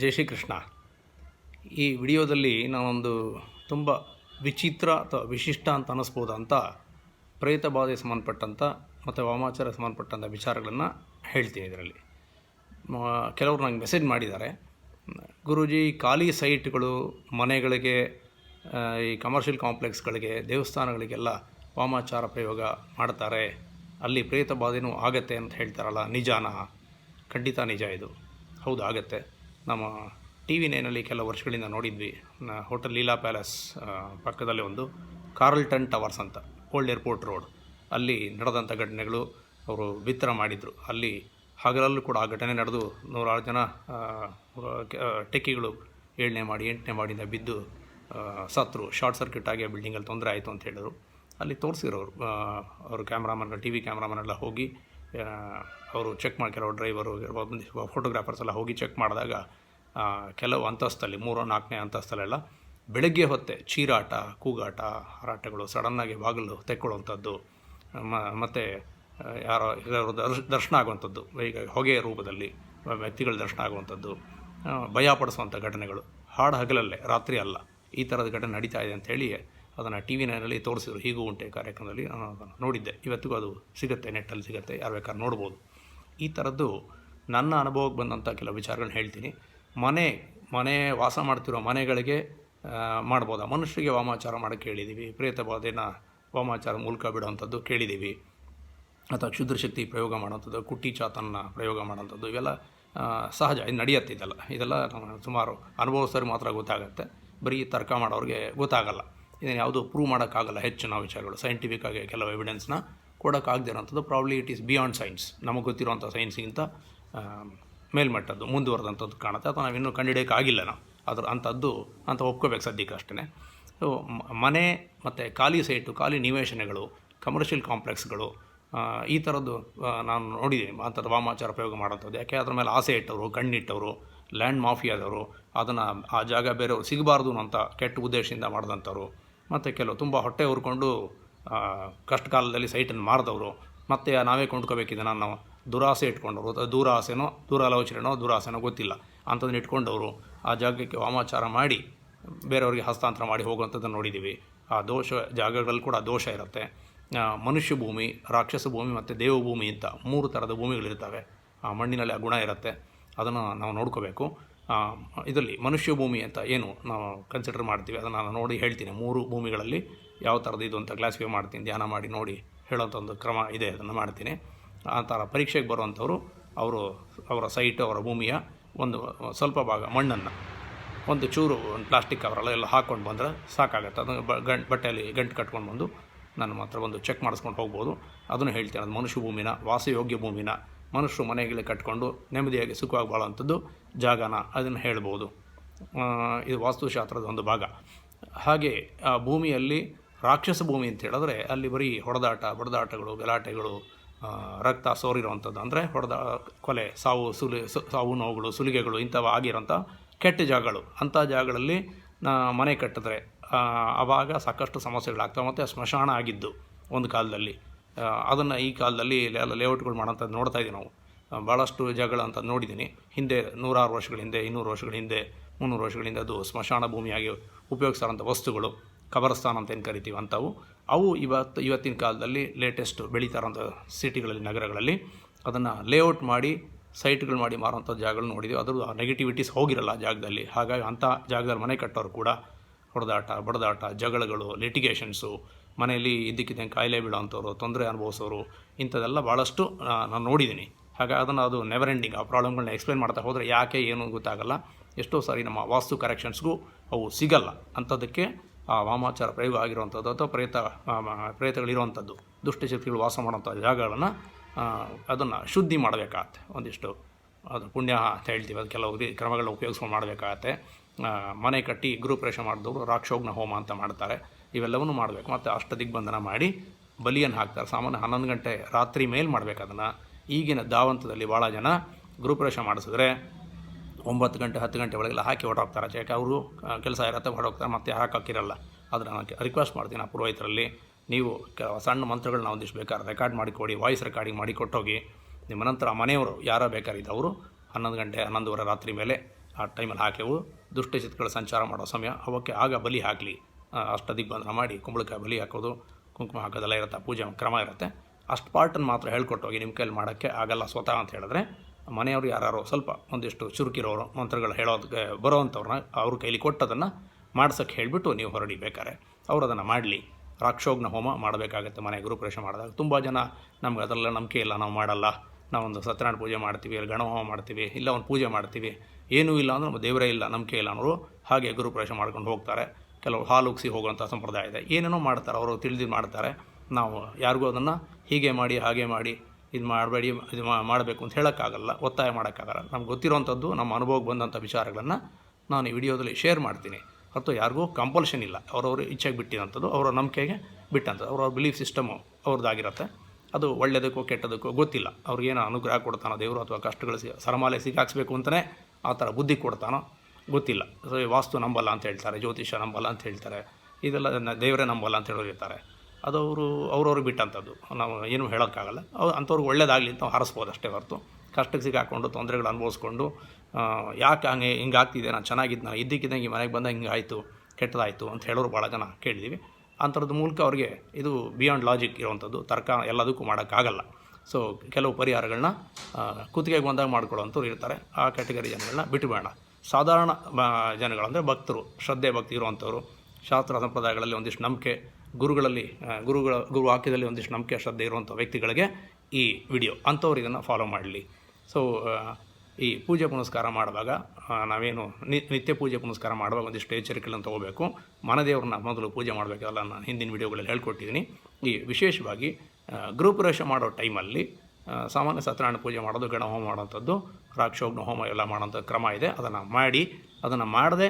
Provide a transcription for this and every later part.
ಜೈ ಶ್ರೀ ಕೃಷ್ಣ ಈ ವಿಡಿಯೋದಲ್ಲಿ ನಾನೊಂದು ತುಂಬ ವಿಚಿತ್ರ ಅಥವಾ ವಿಶಿಷ್ಟ ಅಂತ ಅನ್ನಿಸ್ಬೋದು ಅಂತ ಪ್ರೇತ ಬಾಧೆಗೆ ಸಂಬಂಧಪಟ್ಟಂಥ ಮತ್ತು ವಾಮಾಚಾರ ಸಂಬಂಧಪಟ್ಟಂಥ ವಿಚಾರಗಳನ್ನು ಹೇಳ್ತೀನಿ ಇದರಲ್ಲಿ. ಕೆಲವರು ನಂಗೆ ಮೆಸೇಜ್ ಮಾಡಿದ್ದಾರೆ. ಗುರೂಜಿ, ಖಾಲಿ ಸೈಟ್ಗಳು, ಮನೆಗಳಿಗೆ ಈ ಕಮರ್ಷಿಯಲ್ ಕಾಂಪ್ಲೆಕ್ಸ್ಗಳಿಗೆ ದೇವಸ್ಥಾನಗಳಿಗೆಲ್ಲ ವಾಮಾಚಾರ ಪ್ರಯೋಗ ಮಾಡ್ತಾರೆ. ಅಲ್ಲಿ ಪ್ರೇತ ಬಾಧೆನೂ ಆಗತ್ತೆ ಅಂತ ಹೇಳ್ತಾರಲ್ಲ, ನಿಜಾನ? ಖಂಡಿತ ನಿಜ ಇದು. ಹೌದು, ಆಗತ್ತೆ. ನಮ್ಮ ಟಿ ವಿ ನೈನಲ್ಲಿ ಕೆಲವು ವರ್ಷಗಳಿಂದ ನೋಡಿದ್ವಿ. ಹೋಟೆಲ್ ಲೀಲಾ ಪ್ಯಾಲೇಸ್ ಪಕ್ಕದಲ್ಲಿ ಒಂದು ಕಾರ್ಲ್ಟನ್ ಟವರ್ಸ್ ಅಂತ, ಓಲ್ಡ್ ಏರ್ಪೋರ್ಟ್ ರೋಡ್. ಅಲ್ಲಿ ನಡೆದಂಥ ಘಟನೆಗಳು ಅವರು ಬಿತ್ತರ ಮಾಡಿದರು. ಅಲ್ಲಿ ಹಗಲಲ್ಲೂ ಕೂಡ ಆ ಘಟನೆ ನಡೆದು ನೂರಾರು ಜನ ಟೆಕ್ಕಿಗಳು ಏಳನೇ ಮಾಡಿ, ಎಂಟನೇ ಮಾಡಿಂದ ಬಿದ್ದು ಸತ್ರು, ಶಾರ್ಟ್ ಸರ್ಕ್ಯೂಟ್ ಆಗಿ ಆ ಬಿಲ್ಡಿಂಗಲ್ಲಿ ತೊಂದರೆ ಆಯಿತು ಅಂತ ಹೇಳಿದರು. ಅಲ್ಲಿ ತೋರಿಸಿರೋರು ಅವರು ಕ್ಯಾಮ್ರಾಮನ್ ಟಿ ವಿ ಕ್ಯಾಮ್ರಾಮನ್ ಎಲ್ಲ ಹೋಗಿ ಅವರು ಚೆಕ್ ಮಾಡಿ ಕೆಲವು ಡ್ರೈವರು ಫೋಟೋಗ್ರಾಫರ್ಸ್ ಎಲ್ಲ ಹೋಗಿ ಚೆಕ್ ಮಾಡಿದಾಗ ಕೆಲವು ಅಂತಸ್ತಲ್ಲಿ, ಮೂರು, ನಾಲ್ಕನೇ ಅಂತಸ್ತಲ್ಲೆಲ್ಲ ಬೆಳಗ್ಗೆ ಹೊತ್ತೆ ಚೀರಾಟ, ಕೂಗಾಟ, ಹಾರಾಟಗಳು ಸಡನ್ನಾಗಿ ಬಾಗಿಲು ತೆಕ್ಕೊಳ್ಳುವಂಥದ್ದು ಮತ್ತು ಯಾರೋ ದರ್ಶನ ಆಗುವಂಥದ್ದು, ಈಗ ಹೊಗೆಯ ರೂಪದಲ್ಲಿ ವ್ಯಕ್ತಿಗಳ ದರ್ಶನ ಆಗುವಂಥದ್ದು ಭಯಪಡಿಸುವಂಥ ಭಯ ಪಡಿಸುವಂಥ ಘಟನೆಗಳು, ಹಾಡು ಹಗಲಲ್ಲೇ, ರಾತ್ರಿ ಅಲ್ಲ, ಈ ಥರದ ಘಟನೆ ನಡೀತಾ ಇದೆ ಅಂಥೇಳಿ ಅದನ್ನು ಟಿ ವಿ ನೈನಲ್ಲಿ ತೋರಿಸಿದ್ರು. ಹೀಗೂ ಉಂಟೆ ಕಾರ್ಯಕ್ರಮದಲ್ಲಿ. ನಾನು ಅದನ್ನು ನೋಡಿದ್ದೆ. ಇವತ್ತಿಗೂ ಅದು ಸಿಗುತ್ತೆ, ನೆಟ್ಟಲ್ಲಿ ಸಿಗುತ್ತೆ. ಯಾರು ಬೇಕಾದ್ರೂ ನೋಡ್ಬೋದು. ಈ ಥರದ್ದು ನನ್ನ ಅನುಭವಕ್ಕೆ ಬಂದಂಥ ಕೆಲವು ವಿಚಾರಗಳನ್ನ ಹೇಳ್ತೀನಿ. ಮನೆ ಮನೆ ವಾಸ ಮಾಡ್ತಿರೋ ಮನೆಗಳಿಗೆ ಮಾಡ್ಬೋದು? ಮನುಷ್ಯರಿಗೆ ವಾಮಾಚಾರ ಮಾಡೋಕ್ಕೆ ಕೇಳಿದ್ದೀವಿ. ಪ್ರೇತ ಬಾಧೆನ ವಾಮಾಚಾರ ಮೂಲಕ ಬಿಡುವಂಥದ್ದು ಕೇಳಿದ್ದೀವಿ. ಅಥವಾ ಕ್ಷುದ್ರಶಕ್ತಿ ಪ್ರಯೋಗ ಮಾಡೋಂಥದ್ದು ಕುಟ್ಟಿ ಚಾತನ್ನ ಪ್ರಯೋಗ ಮಾಡೋಂಥದ್ದು ಇವೆಲ್ಲ ಸಹಜ. ಇದು ನಡೆಯುತ್ತೆ ಇದೆಲ್ಲ ಇದೆಲ್ಲ ಸುಮಾರು ಅನುಭವಿಸೋರಿಗೆ ಮಾತ್ರ ಗೊತ್ತಾಗುತ್ತೆ. ಬರೀ ತರ್ಕ ಮಾಡೋರಿಗೆ ಗೊತ್ತಾಗಲ್ಲ. ಇದನ್ನು ಯಾವುದು ಪ್ರೂವ್ ಮಾಡೋಕ್ಕಾಗಲ್ಲ ಹೆಚ್ಚಿನ ವಿಚಾರಗಳು. ಸೈಂಟಿಫಿಕ್ ಆಗಿ ಕೆಲವು ಎವಿಡೆನ್ಸ್ನ ಕೊಡೋಕ್ಕಾಗದೇ ಇರೋಂಥದ್ದು. Probably it is beyond science ನಮಗೆ ಗೊತ್ತಿರುವಂಥ ಸೈನ್ಸ್ಗಿಂತ ಮೇಲ್ಮಟ್ಟದ್ದು, ಮುಂದುವರೆದಂಥದ್ದು ಕಾಣುತ್ತೆ. ಅಥವಾ ನಾವಿನ್ನೂ ಕಂಡುಹಿಡಿಯೋಕ್ಕಾಗಿಲ್ಲ ನಾವು. ಅದ್ರ ಅಂಥದ್ದು, ಅಂತ ಒಪ್ಕೋಬೇಕು ಸದ್ಯಕ್ಕೆ ಅಷ್ಟೇ ಸೊ ಮನೆ ಮತ್ತು ಖಾಲಿ ಸೈಟು ಖಾಲಿ ನಿವೇಶನಗಳು ಕಮರ್ಷಿಯಲ್ ಕಾಂಪ್ಲೆಕ್ಸ್ಗಳು ಈ ಥರದ್ದು ನಾನು ನೋಡಿದ್ದೀನಿ. ಅಂಥದ್ದು ವಾಮಾಚಾರ ಪ್ರಯೋಗ ಮಾಡೋಂಥದ್ದು ಯಾಕೆ? ಅದ್ರ ಮೇಲೆ ಆಸೆ ಇಟ್ಟವರು, ಕಣ್ಣಿಟ್ಟವರು ಲ್ಯಾಂಡ್ ಮಾಫಿಯಾದವರು ಅದನ್ನು ಆ ಜಾಗ ಬೇರೆಯವರು ಸಿಗಬಾರ್ದು ಅಂತ ಕೆಟ್ಟ ಉದ್ದೇಶದಿಂದ ಮಾಡಿದಂಥವ್ರು. ಮತ್ತು ಕೆಲವು ತುಂಬ ಹೊಟ್ಟೆ ಉರ್ಕೊಂಡು ಕಷ್ಟ ಕಾಲದಲ್ಲಿ ಸೈಟನ್ನು ಮಾರಿದವರು. ಮತ್ತೆ ನಾವೇ ಕೊಂಡ್ಕೋಬೇಕಿದೆ ನಾನು ದುರಾಸೆ ಇಟ್ಕೊಂಡವರು. ಅಥವಾ ದೂರ ಆಸೆನೋ ದೂರಾಲೋಚನೆನೋ, ದುರಾಸೆನೋ ಗೊತ್ತಿಲ್ಲ. ಅಂಥದ್ದನ್ನ ಇಟ್ಕೊಂಡವರು. ಆ ಜಾಗಕ್ಕೆ ವಾಮಾಚಾರ ಮಾಡಿ, ಬೇರೆಯವರಿಗೆ ಹಸ್ತಾಂತರ ಮಾಡಿ ಹೋಗುವಂಥದ್ದನ್ನು ನೋಡಿದ್ದೀವಿ. ಆ ದೋಷ, ಜಾಗಗಳಲ್ಲಿ ಕೂಡ ದೋಷ ಇರುತ್ತೆ. ಮನುಷ್ಯ ಭೂಮಿ, ರಾಕ್ಷಸ ಭೂಮಿ ಮತ್ತು ದೇವಭೂಮಿ ಅಂತ ಮೂರು ಥರದ ಭೂಮಿಗಳಿರ್ತವೆ. ಆ ಮಣ್ಣಿನಲ್ಲಿ ಆ ಗುಣ ಇರುತ್ತೆ. ಅದನ್ನು ನಾವು ನೋಡ್ಕೋಬೇಕು. ಇದರಲ್ಲಿ ಮನುಷ್ಯ ಭೂಮಿ ಅಂತ ಏನು ನಾವು ಕನ್ಸಿಡರ್ ಮಾಡ್ತೀವಿ, ಅದನ್ನು ನಾನು ನೋಡಿ ಹೇಳ್ತೀನಿ. ಮೂರು ಭೂಮಿಗಳಲ್ಲಿ ಯಾವ ಥರದ್ದು ಇದು ಅಂತ ಕ್ಲಾಸಿಫೈ ಮಾಡ್ತೀನಿ, ಧ್ಯಾನ ಮಾಡಿ ನೋಡಿ ಹೇಳೋಂಥ ಒಂದು ಕ್ರಮ ಇದೆ, ಅದನ್ನು ಮಾಡ್ತೀನಿ. ಆ ಥರ ಪರೀಕ್ಷೆಗೆ ಬರುವಂಥವರು ಅವರು, ಅವರ ಸೈಟ್ ಅವರ ಭೂಮಿಯ ಒಂದು ಸ್ವಲ್ಪ ಭಾಗ ಮಣ್ಣನ್ನು, ಒಂದು ಚೂರು ಒಂದು ಪ್ಲಾಸ್ಟಿಕ್ ಕವರಲ್ಲ ಎಲ್ಲ ಹಾಕ್ಕೊಂಡು ಬಂದರೆ ಸಾಕಾಗುತ್ತೆ. ಅದನ್ನು ಗಂಟು, ಬಟ್ಟೆಯಲ್ಲಿ ಗಂಟು ಕಟ್ಕೊಂಡು ಬಂದು ನಾನು ಮಾತ್ರ ಒಂದು ಚೆಕ್ ಮಾಡಿಸ್ಕೊಂಡು ಹೋಗ್ಬೋದು. ಅದನ್ನು ಹೇಳ್ತೀನಿ, ಅದು ಮನುಷ್ಯ ಭೂಮಿನ, ವಾಸಯೋಗ್ಯ ಭೂಮಿನ ಮನುಷ್ಯರು ಮನೆಗಳಿಗೆ ಕಟ್ಕೊಂಡು ನೆಮ್ಮದಿಯಾಗಿ ಸುಖವಾಗಿ ಬಾಳುವಂಥದ್ದು ಜಾಗನ ಅದನ್ನು ಹೇಳ್ಬೋದು. ಇದು ವಾಸ್ತುಶಾಸ್ತ್ರದ ಒಂದು ಭಾಗ. ಹಾಗೆ ಆ ಭೂಮಿಯಲ್ಲಿ ರಾಕ್ಷಸ ಭೂಮಿ ಅಂತ ಹೇಳಿದ್ರೆ ಅಲ್ಲಿ ಬರೀ ಹೊಡೆದಾಟ, ಬಡದಾಟಗಳು, ಗಲಾಟೆಗಳು ರಕ್ತ ಸೋರಿರುವಂಥದ್ದು ಅಂದರೆ ಹೊಡೆದ, ಕೊಲೆ, ಸಾವು, ಸುಲಿ ಸಾವು ನೋವುಗಳು, ಸುಲಿಗೆಗಳು ಇಂಥವು ಆಗಿರೋಂಥ ಕೆಟ್ಟ ಜಾಗಗಳು. ಅಂಥ ಜಾಗಗಳಲ್ಲಿ ಮನೆ ಕಟ್ಟಿದ್ರೆ ಆವಾಗ ಸಾಕಷ್ಟು ಸಮಸ್ಯೆಗಳಾಗ್ತವೆ ಮತ್ತು ಸ್ಮಶಾನ ಆಗಿದ್ದು ಒಂದು ಕಾಲದಲ್ಲಿ. ಅದನ್ನು ಈ ಕಾಲದಲ್ಲಿ ಎಲ್ಲ ಲೇಔಟ್ಗಳು ಮಾಡೋಂಥದ್ದು ನೋಡ್ತಾ ಇದ್ದೀವಿ ನಾವು. ಭಾಳಷ್ಟು ಜಾಗಗಳು ಅಂತ ನೋಡಿದ್ದೀನಿ. ಹಿಂದೆ ನೂರಾರು ವರ್ಷಗಳ ಹಿಂದೆ, ಇನ್ನೂರು ವರ್ಷಗಳ ಹಿಂದೆ, ಮುನ್ನೂರು ವರ್ಷಗಳ ಹಿಂದೆ ಅದು ಸ್ಮಶಾನ ಭೂಮಿಯಾಗಿ ಉಪಯೋಗಿಸ್ತಾರಂಥ ವಸ್ತುಗಳು, ಕಬರಸ್ಥಾನ ಅಂತ ಏನು ಕರಿತೀವಿ ಅಂಥವು ಅವು ಇವತ್ತು, ಇವತ್ತಿನ ಕಾಲದಲ್ಲಿ ಲೇಟೆಸ್ಟ್ ಬೆಳೀತಾ ಇರೋಂಥ ಸಿಟಿಗಳಲ್ಲಿ, ನಗರಗಳಲ್ಲಿ ಅದನ್ನು ಲೇಔಟ್ ಮಾಡಿ, ಸೈಟ್ಗಳು ಮಾಡಿ ಮಾರುವಂಥ ಜಾಗಗಳು ನೋಡಿದ್ದೀವಿ ಅದ್ರ ನೆಗೆಟಿವಿಟೀಸ್ ಹೋಗಿರಲ್ಲ ಜಾಗದಲ್ಲಿ. ಹಾಗಾಗಿ ಅಂಥ ಜಾಗದಲ್ಲಿ ಮನೆ ಕಟ್ಟೋರು ಕೂಡ ಹೊಡೆದಾಟ, ಬಡದಾಟ, ಜಗಳಗಳು ಲಿಟಿಗೇಷನ್ಸು ಮನೆಯಲ್ಲಿ ಇದ್ದಕ್ಕಿದ್ದಂಗೆ ಕಾಯಿಲೆ ಬೀಳೋವಂಥವ್ರು ತೊಂದರೆ ಅನುಭವಿಸೋರು, ಇಂಥದ್ದೆಲ್ಲ ಭಾಳಷ್ಟು ನಾನು ನೋಡಿದ್ದೀನಿ. ಹಾಗಾಗಿ ಅದನ್ನು ಅದು ನೆವರ್ ಎಂಡಿಂಗ್ ಆ ಪ್ರಾಬ್ಲಮ್ಗಳನ್ನ ಎಕ್ಸ್ಪ್ಲೇನ್ ಮಾಡ್ತಾ ಹೋದರೆ ಯಾಕೆ ಏನು ಗೊತ್ತಾಗಲ್ಲ. ಎಷ್ಟೋ ಸಾರಿ ನಮ್ಮ ವಾಸ್ತು ಕರೆಕ್ಷನ್ಸ್ಗೂ ಅವು ಸಿಗಲ್ಲ. ಅಂಥದ್ದಕ್ಕೆ, ಆ, ವಾಮಾಚಾರ ಪ್ರಯೋಗ ಆಗಿರುವಂಥದ್ದು ಅಥವಾ ಪ್ರೇತ ಪ್ರಯತ್ನಗಳಿರುವಂಥದ್ದು ದುಷ್ಟಶಕ್ತಿಗಳು ವಾಸ ಮಾಡುವಂಥ ಜಾಗಗಳನ್ನು ಅದನ್ನು ಶುದ್ಧಿ ಮಾಡಬೇಕಾಗತ್ತೆ. ಒಂದಿಷ್ಟು, ಅದು ಪುಣ್ಯ ಅಂತ ಹೇಳ್ತೀವಿ. ಅದು ಕೆಲವು ಕ್ರಮಗಳನ್ನ ಉಪಯೋಗಿಸ್ಕೊಂಡು ಮಾಡಬೇಕಾಗತ್ತೆ. ಮನೆ ಕಟ್ಟಿ ಗೃಹಪ್ರವೇಶ ಮಾಡಿದವರು ರಾಕ್ಷೋಗ್ನ ಹೋಮ ಅಂತ ಮಾಡ್ತಾರೆ. ಇವೆಲ್ಲವನ್ನೂ ಮಾಡಬೇಕು. ಮತ್ತು ಅಷ್ಟ ದಿಗ್ಬಂಧನ ಮಾಡಿ ಬಲಿಯನ್ನು ಹಾಕ್ತಾರೆ. ಸಾಮಾನ್ಯ ಹನ್ನೊಂದು ಗಂಟೆ ರಾತ್ರಿ ಮೇಲೆ ಮಾಡಬೇಕು ಅದನ್ನು. ಈಗಿನ ದಾವಂತದಲ್ಲಿ ಭಾಳ ಜನ ಗೃಹಪ್ರವೇಶ ಮಾಡಿಸಿದ್ರೆ ಒಂಬತ್ತು ಗಂಟೆ, ಹತ್ತು ಗಂಟೆ ಒಳಗೆಲ್ಲ ಹಾಕಿ ಹೊರಟೋಗ್ತಾರೆ. ಯಾಕೆ? ಅವರು ಕೆಲಸ ಇರತ್ತೆ, ಹೊರಟೋಗ್ತಾರೆ. ಮತ್ತೆ ಹಾಕೋಕ್ಕಿರಲ್ಲ. ಅದನ್ನು ನಾನು ರಿಕ್ವೆಸ್ಟ್ ಮಾಡ್ತೀನಿ ಆ ಪುರೋಹಿತರಲ್ಲಿ, ನೀವು ಸಣ್ಣ ಮಂತ್ರಗಳನ್ನ ಒಂದಿಷ್ಟು ಬೇಕಾದ್ರೆ ರೆಕಾರ್ಡ್ ಮಾಡಿಕೊಡಿ ವಾಯ್ಸ್ ರೆಕಾರ್ಡಿಂಗ್ ಮಾಡಿ ಕೊಟ್ಟೋಗಿ, ನಿಮ್ಮ ನಂತರ ಮನೆಯವರು ಯಾರೋ ಬೇಕಾರಿದ್ದವರು ಹನ್ನೊಂದು ಗಂಟೆ, ಹನ್ನೊಂದುವರೆ ರಾತ್ರಿ ಮೇಲೆ ಆ ಟೈಮಲ್ಲಿ ಹಾಕೆವು ದುಷ್ಟಚಿತ್ಗಳ ಸಂಚಾರ ಮಾಡೋ ಸಮಯ. ಅವಕ್ಕೆ ಆಗ ಬಲಿ ಹಾಕಲಿ. ಅಷ್ಟದಿಗ್ಬಂಧನ ಮಾಡಿ ಕುಂಬಳಕಾಯಿ ಬಲಿ ಹಾಕೋದು, ಕುಂಕುಮ ಹಾಕೋದೆಲ್ಲ ಇರುತ್ತೆ, ಪೂಜೆ ಕ್ರಮ ಇರುತ್ತೆ. ಅಷ್ಟು ಪಾರ್ಟನ್ನು ಮಾತ್ರ ಹೇಳ್ಕೊಟ್ಟೋಗಿ ನಿಮ್ಮ ಕೈಲಿ ಮಾಡೋಕ್ಕೆ ಆಗಲ್ಲ ಸ್ವತಃ ಅಂತ ಹೇಳಿದ್ರೆ, ಮನೆಯವರು ಯಾರು ಸ್ವಲ್ಪ ಒಂದಿಷ್ಟು ಚುರುಕಿರೋರು, ಮಂತ್ರಗಳು ಹೇಳೋದಕ್ಕೆ ಬರೋವಂಥವ್ರನ್ನ ಅವ್ರ ಕೈಲಿ ಕೊಟ್ಟದನ್ನು ಮಾಡ್ಸೋಕ್ಕೆ ಹೇಳಿಬಿಟ್ಟು ನೀವು ಹೊರಡಿ ಬೇಕಾರೆ ಅವ್ರು ಅದನ್ನು ಮಾಡಲಿ. ರಾಕ್ಷೋಗ್ನ ಹೋಮ ಮಾಡಬೇಕಾಗುತ್ತೆ ಮನೆ, ಗುರುಪ್ರವೇಶ ಮಾಡಿದಾಗ. ತುಂಬ ಜನ ನಮ್ಗೆ ಅದರಲ್ಲ ನಂಬಿಕೆ ಇಲ್ಲ, ನಾವು ಮಾಡಲ್ಲ. ನಾವೊಂದು ಸತ್ಯನಾರಾಯಣ ಪೂಜೆ ಮಾಡ್ತೀವಿ ಇಲ್ಲ ಗಣಹೋಮ ಮಾಡ್ತೀವಿ, ಇಲ್ಲ ಒಂದು ಪೂಜೆ ಮಾಡ್ತೀವಿ. ಏನೂ ಇಲ್ಲ ಅಂದರೆ ನಮ್ಮ ದೇವರೇ ಇಲ್ಲ, ನಂಬಿಕೆ ಇಲ್ಲ ಅನ್ನೋರು ಹಾಗೆ ಗುರುಪ್ರವೇಶ ಮಾಡ್ಕೊಂಡು ಹೋಗ್ತಾರೆ. ಕೆಲವು ಹಾಲು ಉಗ್ಸಿ ಹೋಗುವಂಥ ಸಂಪ್ರದಾಯ ಇದೆ. ಏನೇನೋ ಮಾಡ್ತಾರೆ, ಅವರು ತಿಳಿದು ಮಾಡ್ತಾರೆ. ನಾವು ಯಾರಿಗೂ ಅದನ್ನು ಹೀಗೆ ಮಾಡಿ, ಹಾಗೆ ಮಾಡಿ, ಇದು ಮಾಡಬೇಡಿ, ಇದು ಮಾಡಬೇಕು ಅಂತ ಹೇಳೋಕ್ಕಾಗಲ್ಲ, ಒತ್ತಾಯ ಮಾಡೋಕ್ಕಾಗಲ್ಲ. ನಮ್ಗೆ ಗೊತ್ತಿರೋವಂಥದ್ದು, ನಮ್ಮ ಅನುಭವಕ್ಕೆ ಬಂದಂಥ ವಿಚಾರಗಳನ್ನು ನಾನು ಈ ವಿಡಿಯೋದಲ್ಲಿ ಶೇರ್ ಮಾಡ್ತೀನಿ. ಮತ್ತು ಯಾರಿಗೂ ಕಂಪಲ್ಷನ್ ಇಲ್ಲ. ಅವರವರು ಇಚ್ಛೆಗೆ ಬಿಟ್ಟಿರೋಂಥದ್ದು ಅವರ ನಂಬಿಕೆಗೆ ಬಿಟ್ಟಂಥದ್ದು, ಅವರ ಬಿಲೀಫ್ ಸಿಸ್ಟಮು ಅವ್ರದ್ದಾಗಿರುತ್ತೆ. ಅದು ಒಳ್ಳೆಯದಕ್ಕೋ ಕೆಟ್ಟದಕ್ಕೋ ಗೊತ್ತಿಲ್ಲ. ಅವ್ರಿಗೇನೋ ಅನುಗ್ರಹ ಕೊಡ್ತಾನೋ ದೇವರು ಅಥವಾ ಕಷ್ಟಗಳು ಸಿ, ಸರಮಾಲೆ ಸಿಗಾಕ್ಸ್ಬೇಕು ಅಂತಲೇ ಆ ಥರ ಬುದ್ಧಿ ಕೊಡ್ತಾನೋ? ಗೊತ್ತಿಲ್ಲ. ಸೊ ವಾಸ್ತು ನಂಬಲ್ಲ ಅಂತ ಹೇಳ್ತಾರೆ ಜ್ಯೋತಿಷ್ಯ ನಂಬಲ್ಲ ಅಂತ ಹೇಳ್ತಾರೆ. ಇದೆಲ್ಲ ದೇವರೇ ನಂಬಲ್ಲ ಅಂತ ಹೇಳೋರು ಇರ್ತಾರೆ. ಅದು ಅವರು ಅವ್ರವ್ರಿಗೆ ಬಿಟ್ಟಂಥದ್ದು. ನಾವು ಏನೂ ಹೇಳೋಕ್ಕಾಗಲ್ಲ. ಅವ್ರು ಅಂಥವ್ರಿಗೆ ಒಳ್ಳೇದಾಗಲಿ ಅಂತ ನಾವು ಹಾರಿಸ್ಬೋದು ಅಷ್ಟೇ ಹೊರತು. ಕಷ್ಟಕ್ಕೆ ಸಿಗಾಕೊಂಡು ತೊಂದರೆಗಳು ಅನುಭವಿಸ್ಕೊಂಡು ಯಾಕೆ ಹಂಗೆ ಹಿಂಗೆ ಆಗ್ತಿದೆ ನಾನು ಚೆನ್ನಾಗಿದ್ದು ನಾನು ಇದ್ದಕ್ಕಿದ್ದಂಗೆ ಮನೆಗೆ ಬಂದಾಗ ಹಿಂಗೆ ಆಯಿತು, ಕೆಟ್ಟದಾಯಿತು ಅಂತ ಹೇಳೋರು ಭಾಳ ಜನ ಕೇಳಿದ್ದೀವಿ ಅಂಥದ್ದು ಮೂಲಕ ಅವ್ರಿಗೆ ಇದು ಬಿಯಾಂಡ್ ಲಾಜಿಕ್ ಇರುವಂಥದ್ದು. ತರ್ಕ ಎಲ್ಲದಕ್ಕೂ ಮಾಡೋಕ್ಕಾಗಲ್ಲ. ಸೊ ಕೆಲವು ಪರಿಹಾರಗಳನ್ನ ಕುತ್ತಿಗೆಗೆ ಬಂದಾಗ ಮಾಡ್ಕೊಳ್ಳೋವಂಥವ್ರು ಇರ್ತಾರೆ. ಆ ಕ್ಯಾಟಗರಿ ಜನಗಳನ್ನ ಬಿಟ್ಟುಬೇಡ ಸಾಧಾರಣ ಜನಗಳಂದರೆ ಭಕ್ತರು, ಶ್ರದ್ಧೆ ಭಕ್ತಿ ಇರುವಂಥವ್ರು ಶಾಸ್ತ್ರ ಸಂಪ್ರದಾಯಗಳಲ್ಲಿ ಒಂದಿಷ್ಟು ನಂಬಿಕೆ, ಗುರುಗಳಲ್ಲಿ ಗುರುಗಳ, ಗುರು ವಾಕ್ಯದಲ್ಲಿ ಒಂದಿಷ್ಟು ನಂಬಿಕೆ, ಶ್ರದ್ಧೆ ಇರುವಂಥ ವ್ಯಕ್ತಿಗಳಿಗೆ ಈ ವಿಡಿಯೋ ಅಂಥವ್ರು ಇದನ್ನು ಫಾಲೋ ಮಾಡಲಿ. ಸೊ ಈ ಪೂಜೆ ಪುನಸ್ಕಾರ ಮಾಡುವಾಗ ನಾವೇನು ನಿತ್ಯ ಪೂಜೆ ಪುನಸ್ಕಾರ ಮಾಡುವಾಗ ಒಂದಿಷ್ಟು ಎಚ್ಚರಿಕೆಗಳನ್ನು ತೊಗೋಬೇಕು. ಮನದೇವ್ರನ್ನ ಮೊದಲು ಪೂಜೆ ಮಾಡಬೇಕಲ್ಲ, ನಾನು ಹಿಂದಿನ ವಿಡಿಯೋಗಳಲ್ಲಿ ಹೇಳ್ಕೊಟ್ಟಿದ್ದೀನಿ. ಈ ವಿಶೇಷವಾಗಿ ಗೃಹಪ್ರವೇಶ ಮಾಡೋ ಟೈಮಲ್ಲಿ ಸಾಮಾನ್ಯ ಸತ್ಯನಾರಾಯಣ ಪೂಜೆ ಮಾಡೋದು ಗಣ ಹೋಮ ಮಾಡೋಂಥದ್ದು ರಾಕ್ಷೋಗ್ನ ಹೋಮ ಎಲ್ಲ ಮಾಡೋಂಥ ಕ್ರಮ ಇದೆ. ಅದನ್ನು ಮಾಡಿ, ಅದನ್ನು ಮಾಡದೆ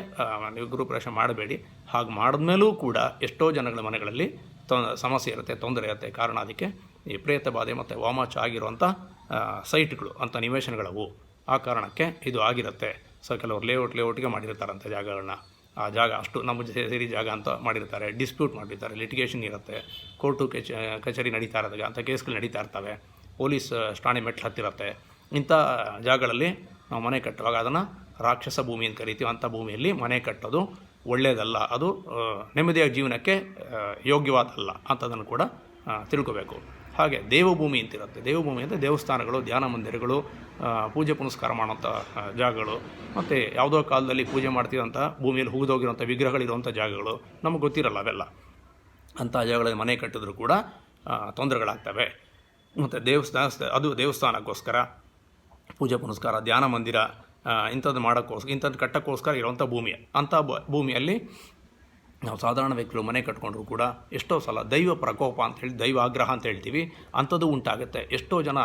ನೀವು ಗೃಹಪ್ರವೇಶ ಮಾಡಬೇಡಿ. ಹಾಗೆ ಮಾಡಿದ್ಮೇಲೂ ಕೂಡ ಎಷ್ಟೋ ಜನಗಳ ಮನೆಗಳಲ್ಲಿ ತೊ ಸಮಸ್ಯೆ ಇರುತ್ತೆ, ತೊಂದರೆ ಇರುತ್ತೆ. ಕಾರಣ ಅದಕ್ಕೆ ಈ ಪ್ರೇತ ಬಾಧೆ ಮತ್ತು ವಾಮಾಚ ಆಗಿರುವಂಥ ಸೈಟ್ಗಳು ಅಂಥ ನಿವೇಶನಗಳವು ಆ ಕಾರಣಕ್ಕೆ ಇದು ಆಗಿರುತ್ತೆ. ಸೊ, ಕೆಲವರು ಲೇಔಟ್ ಲೇಔಟ್ಗೆ ಮಾಡಿರ್ತಾರಂಥ ಜಾಗಗಳನ್ನ. ಆ ಜಾಗ, ಅಷ್ಟು ನಮ್ಮ ಸೇರಿ ಜಾಗ ಅಂತ ಮಾಡಿರ್ತಾರೆ ಡಿಸ್ಪ್ಯೂಟ್ ಮಾಡಿರ್ತಾರೆ ಲಿಟಿಗೇಷನ್ ಇರುತ್ತೆ ಕೋರ್ಟು ಕಚ, ಕಚೇರಿ ನಡೀತಾ ಇರೋದಾಗ ಅಂಥ ಕೇಸ್ಗಳು ನಡೀತಾ ಇರ್ತವೆ, ಪೊಲೀಸ್ ಠಾಣೆ ಮೆಟ್ಲು ಹತ್ತಿರುತ್ತೆ. ಇಂಥ ಜಾಗಗಳಲ್ಲಿ ನಾವು ಮನೆ ಕಟ್ಟುವಾಗ ಅದನ್ನು ರಾಕ್ಷಸ ಭೂಮಿ ಅಂತ ಕರಿತೀವಿ, ಅಂಥ ಭೂಮಿಯಲ್ಲಿ ಮನೆ ಕಟ್ಟೋದು ಒಳ್ಳೆಯದಲ್ಲ ಅದು ನೆಮ್ಮದಿಯ ಜೀವನಕ್ಕೆ ಯೋಗ್ಯವಾದಲ್ಲ ಅಂಥದ್ದನ್ನು ಕೂಡ ತಿಳ್ಕೋಬೇಕು. ಹಾಗೆ ದೇವಭೂಮಿ ಅಂತಿರುತ್ತೆ. ದೇವಭೂಮಿ ಅಂದರೆ ದೇವಸ್ಥಾನಗಳು, ಧ್ಯಾನ ಮಂದಿರಗಳು ಪೂಜೆ ಪುನಸ್ಕಾರ ಮಾಡೋಂಥ ಜಾಗಗಳು. ಮತ್ತು ಯಾವುದೋ ಕಾಲದಲ್ಲಿ ಪೂಜೆ ಮಾಡ್ತಿರೋಂಥ ಭೂಮಿಯಲ್ಲಿ ಹುಗಿದೋಗಿರೋಂಥ ವಿಗ್ರಹಗಳಿರುವಂಥ ಜಾಗಗಳು. ನಮಗೆ ಗೊತ್ತಿರಲ್ಲ ಅವೆಲ್ಲ. ಅಂಥ ಜಾಗಗಳಲ್ಲಿ ಮನೆ ಕಟ್ಟಿದ್ರು ಕೂಡ ತೊಂದರೆಗಳಾಗ್ತವೆ. ಮತ್ತು ದೇವಸ್ಥಾನ, ಅದು ದೇವಸ್ಥಾನಕ್ಕೋಸ್ಕರ, ಪೂಜೆ ಪುನಸ್ಕಾರ, ಧ್ಯಾನ ಮಂದಿರ ಇಂಥದ್ದು ಮಾಡೋಕ್ಕೋಸ್ಕರ ಇಂಥದ್ದು ಕಟ್ಟೋಕ್ಕೋಸ್ಕರ ಇರುವಂಥ ಭೂಮಿ ಅಂಥ ಭೂಮಿಯಲ್ಲಿ ನಾವು ಸಾಧಾರಣ ವ್ಯಕ್ತಿಗಳು ಮನೆ ಕಟ್ಕೊಂಡ್ರು ಕೂಡ ಎಷ್ಟೋ ಸಲ ದೈವ ಪ್ರಕೋಪ ಅಂತ ಹೇಳಿ, ದೈವ ಆಗ್ರಹ ಅಂತ ಹೇಳ್ತೀವಿ. ಅಂಥದ್ದು ಉಂಟಾಗುತ್ತೆ. ಎಷ್ಟೋ ಜನ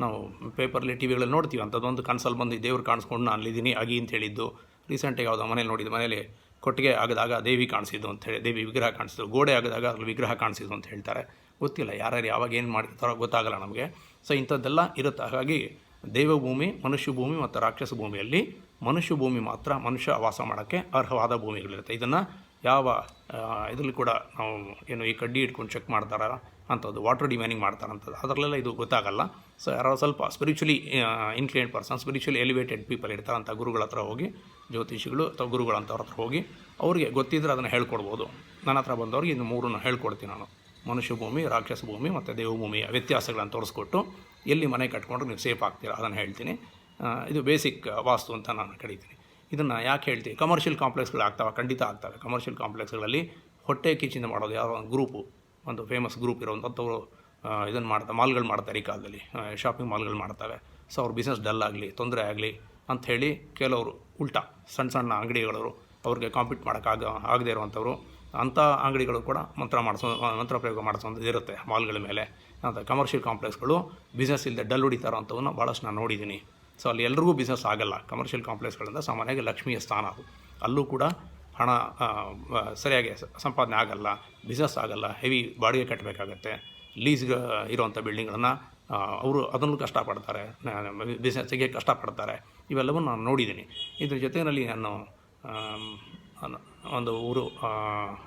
ನಾವು ಪೇಪರಲ್ಲಿ ಟಿ ವಿಗಳಲ್ಲಿ ನೋಡ್ತೀವಿ. ಅಂಥದ್ದೊಂದು ಕನಸಲ್ಲಿ ಬಂದು ದೇವ್ರು ಕಾಣಿಸ್ಕೊಂಡು ನಾನು ಅಲ್ಲಿದ್ದೀನಿ ಆಗಿ ಅಂತ ಹೇಳಿದ್ದು. ರೀಸೆಂಟಾಗಿ ಯಾವುದೋ ಮನೇಲಿ ನೋಡಿದ್ದು, ಮನೇಲಿ ಕೊಟ್ಟಿಗೆ ಆಗದಾಗ ದೇವಿ ಕಾಣಿಸಿದ್ದು ಅಂತ ಹೇಳಿ, ದೇವಿ ವಿಗ್ರಹ ಕಾಣಿಸಿದ್ದು, ಗೋಡೆ ಆಗದಾಗ ಅಲ್ಲಿ ವಿಗ್ರಹ ಕಾಣಿಸಿದ್ದು ಅಂತ ಹೇಳ್ತಾರೆ. ಗೊತ್ತಿಲ್ಲ ಯಾರ್ಯಾರು ಯಾವಾಗ ಏನು ಮಾಡ್ತಾರೋ ಗೊತ್ತಾಗಲ್ಲ ನಮಗೆ. ಸೊ ಇಂಥದ್ದೆಲ್ಲ ಇರುತ್ತೆ. ಹಾಗಾಗಿ ದೇವಭೂಮಿ ಮನುಷ್ಯ ಭೂಮಿ ಮತ್ತು ರಾಕ್ಷಸ ಭೂಮಿಯಲ್ಲಿ ಮನುಷ್ಯ ಭೂಮಿ ಮಾತ್ರ ಮನುಷ್ಯ ವಾಸ ಮಾಡೋಕ್ಕೆ ಅರ್ಹವಾದ ಭೂಮಿಗಳಿರುತ್ತೆ. ಇದನ್ನು ಯಾವ ಇದರಲ್ಲಿ ಕೂಡ ನಾವು ಏನು ಈ ಕಡ್ಡಿ ಇಟ್ಕೊಂಡು ಚೆಕ್ ಮಾಡ್ತಾರ ಅಂಥದ್ದು ವಾಟರ್ ಡಿಮ್ಯಾನಿಂಗ್ ಮಾಡ್ತಾರಂಥದ್ದು ಅದರಲ್ಲೆಲ್ಲ ಇದು ಗೊತ್ತಾಗಲ್ಲ. ಸೊ ಯಾರೋ ಸ್ವಲ್ಪ spiritually inclined person spiritually elevated people ಇರ್ತಾರಂಥ ಗುರುಗಳ ಹತ್ರ ಹೋಗಿ, ಜ್ಯೋತಿಷಿಗಳು ಅಥವಾ ಗುರುಗಳಂಥವ್ರ ಹತ್ರ ಹೋಗಿ, ಅವರಿಗೆ ಗೊತ್ತಿದ್ರೆ ಅದನ್ನು ಹೇಳ್ಕೊಡ್ಬೋದು. ನನ್ನ ಹತ್ರ ಬಂದವ್ರಿಗೆ ಇನ್ನು ಮೂರನ್ನು ಹೇಳ್ಕೊಡ್ತೀನಿ ನಾನು. ಮನುಷ್ಯ ಭೂಮಿ, ರಾಕ್ಷಸ ಭೂಮಿ ಮತ್ತು ದೇವಭೂಮಿಯ ವ್ಯತ್ಯಾಸಗಳನ್ನು ತೋರಿಸ್ಕೊಟ್ಟು ಎಲ್ಲಿ ಮನೆ ಕಟ್ಕೊಂಡ್ರೆ ನೀವು ಸೇಫ್ ಆಗ್ತೀರಾ ಅದನ್ನು ಹೇಳ್ತೀನಿ. ಇದು ಬೇಸಿಕ್ ವಾಸ್ತು ಅಂತ ನಾನು ಕರಿತೀನಿ. ಇದನ್ನು ಯಾಕೆ ಹೇಳ್ತೀವಿ? ಕಮರ್ಷಿಯಲ್ ಕಾಂಪ್ಲೆಕ್ಸ್ಗಳು ಆಗ್ತಾವೆ, ಖಂಡಿತ ಆಗ್ತವೆ. ಕಮರ್ಷಿಯಲ್ ಕಾಂಪ್ಲೆಕ್ಸ್ಗಳಲ್ಲಿ ಹೊಟ್ಟೆ ಕಿಚ್ಚಿಂದ ಮಾಡೋದು ಯಾವುದೋ ಒಂದು ಗ್ರೂಪು ಒಂದು ಫೇಮಸ್ ಗ್ರೂಪ್ ಇರೋವಂಥವ್ರು ಇದನ್ನು ಮಾಡ್ತಾ ಮಾಲ್ಗಳು ಮಾಡ್ತಾರೆ ಈ ಕಾಲದಲ್ಲಿ. ಶಾಪಿಂಗ್ ಮಾಲ್ಗಳು ಮಾಡ್ತವೆ ಸೊ ಅವ್ರ ಬಿಸ್ನೆಸ್ ಡಲ್ ಆಗಲಿ, ತೊಂದರೆ ಆಗಲಿ ಅಂಥೇಳಿ ಕೆಲವರು ಉಲ್ಟಾ ಸಣ್ಣ ಸಣ್ಣ ಅಂಗಡಿಗಳವರು ಅವ್ರಿಗೆ ಕಾಂಪೀಟ್ ಮಾಡೋಕ್ಕಾಗ ಆಗದೇ ಇರುವಂಥವ್ರು, ಅಂಥ ಅಂಗಡಿಗಳು ಕೂಡ ಮಂತ್ರ ಮಾಡಿಸೋ, ಮಂತ್ರ ಪ್ರಯೋಗ ಮಾಡಿಸೋದು ಇರುತ್ತೆ ಮಾಲ್ಗಳ ಮೇಲೆ. ಅಂತ ಕಮರ್ಷಿಯಲ್ ಕಾಂಪ್ಲೆಕ್ಸ್ಗಳು ಬಿಸ್ನೆಸ್ ಇಲ್ಲದೆ ಡಲ್ ಹೊಡಿತಾರೋ ಅಂಥವನ್ನ ಭಾಳಷ್ಟು ನಾನು ನೋಡಿದ್ದೀನಿ ಸೊ ಅಲ್ಲಿ ಎಲ್ರಿಗೂ ಬಿಸ್ನೆಸ್ ಆಗಲ್ಲ. ಕಮರ್ಷಿಯಲ್ ಕಾಂಪ್ಲೆಕ್ಸ್ಗಳಿಂದ ಸಾಮಾನ್ಯವಾಗಿ ಲಕ್ಷ್ಮಿಯ ಸ್ಥಾನ ಅದು. ಅಲ್ಲೂ ಕೂಡ ಹಣ ಸರಿಯಾಗಿ ಸಂಪಾದನೆ ಆಗಲ್ಲ ಬಿಸ್ನೆಸ್ ಆಗಲ್ಲ ಹೆವಿ ಬಾಡಿಗೆ ಕಟ್ಟಬೇಕಾಗತ್ತೆ ಲೀಸ್ಗೆ ಇರುವಂಥ ಬಿಲ್ಡಿಂಗ್ಗಳನ್ನು ಅವರು ಅದನ್ನು ಕಷ್ಟಪಡ್ತಾರೆ. ಬಿಸ್ನೆಸ್ಸಿಗೆ ಕಷ್ಟಪಡ್ತಾರೆ. ಇವೆಲ್ಲವೂ ನಾನು ನೋಡಿದ್ದೀನಿ. ಇದ್ರ ಜೊತೆಯಲ್ಲಿ ನಾನು ಒಂದು ಊರು